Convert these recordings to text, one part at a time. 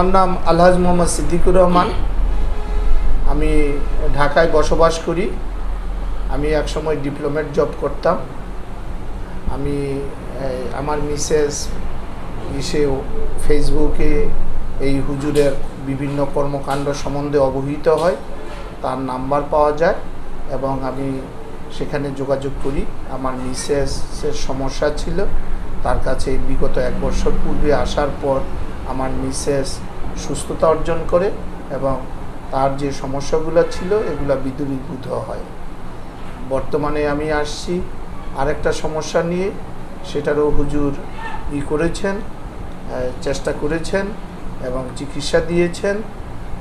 আমার নাম আলহাজ মোহাম্মদ সিদ্দিকুর রহমান। আমি ঢাকায় বসবাস করি। আমি একসময় ডিপ্লোমেট জব করতাম। আমি আমার মিসেস ইসেও ফেসবুকে এই হুজুরের বিভিন্ন কর্মকাণ্ড সম্বন্ধে অবহিত হয়। তার নাম্বার পাওয়া যায় এবং আমি সেখানে যোগাযোগ করি। আমার মিসেসের সমস্যা ছিল। তার কাছে বিগত এক বছর পূর্বে আসার পর আমার মিসেস সুস্থতা অর্জন করে এবং তার যে সমস্যাগুলো ছিল, এগুলো বিদূরীভূত হয়। বর্তমানে আমি আসছি আরেকটা সমস্যা নিয়ে, সেটারও হুজুর ই করেছেন চেষ্টা করেছেন এবং চিকিৎসা দিয়েছেন।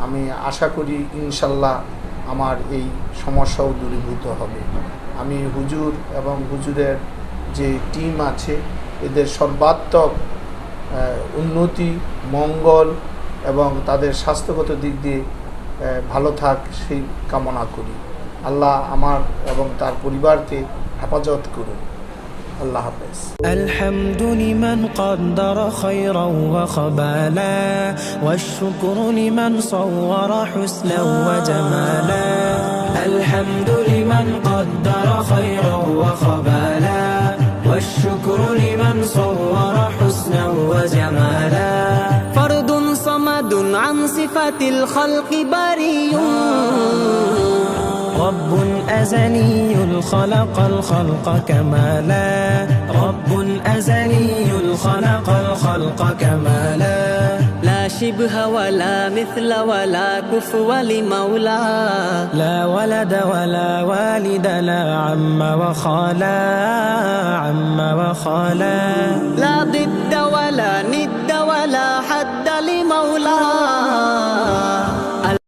আমি আশা করি ইনশাল্লাহ আমার এই সমস্যাও দূরীভূত হবে। আমি হুজুর এবং হুজুরের যে টিম আছে, এদের সর্বাত্মক উন্নতি, মঙ্গল এবং তাদের স্বাস্থ্যগত দিক দিয়ে আহ, ভালো থাক সেই কামনা করি আল্লাহ আমার এবং তার পরিবারকে হেফাজত করুন আল্লাহ হাফেজ الحمد لمن قدر خيرا وخبالا والشكر لمن صور حسنا وجمالا الحمد لمن قدر خيرا وخبالا والشكر لمن صور صفة الخلق بريء. رب أزلي خلق الخلق كمالا رب أزلي خلق الخلق كمالا لا شبه ولا مثل ولا كفو لمولى. لا ولد ولا والد لا عم وخالا. عم وخالا. لا ضد حد لمولاه